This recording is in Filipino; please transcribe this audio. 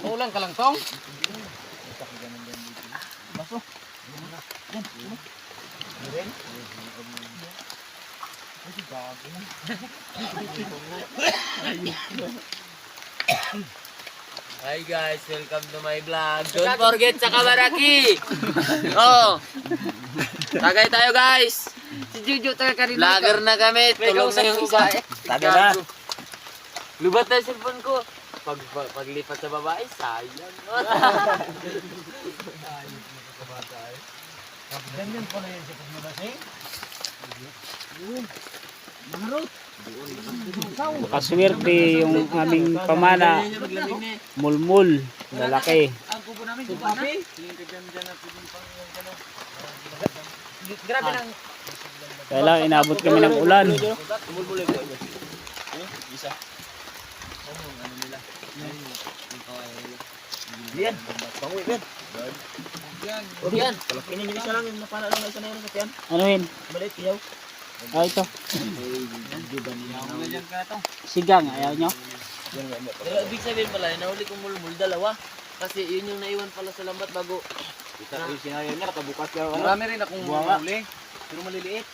Ulan ka lang tong. Baso. Hi guys, welcome to my vlog. Don't forget sa Kabaraki. Oh. Tagay tayo guys. Si Juju taga ka rin. Vlogger na kami. Tulog na yung isa. Taga na. Lubat na yung cellphone ko. Pag, pag paglipat sa babae, sayang. Ganyan pala yan sa pagmabasing. Kaswerte yung aming pamana, mulmul, lalaki. Grabe nang Kaya lang inabot kami ng ulan. Yan. Panguwi, Ben. Yan. Kinin yung isa lang yung napala lang isa na yun sa tiyan. Ano yun? Maliit, iyaw. Ah, ito. Sigang, ayaw nyo? Pero ibig sabihin pala, nahuli kong mulmul, dalawa. Kasi yun yung naiwan pala sa lambat bago. Kita yung sinayo niya, nakabukas ka. Marami rin akong huli. Pero maliliit.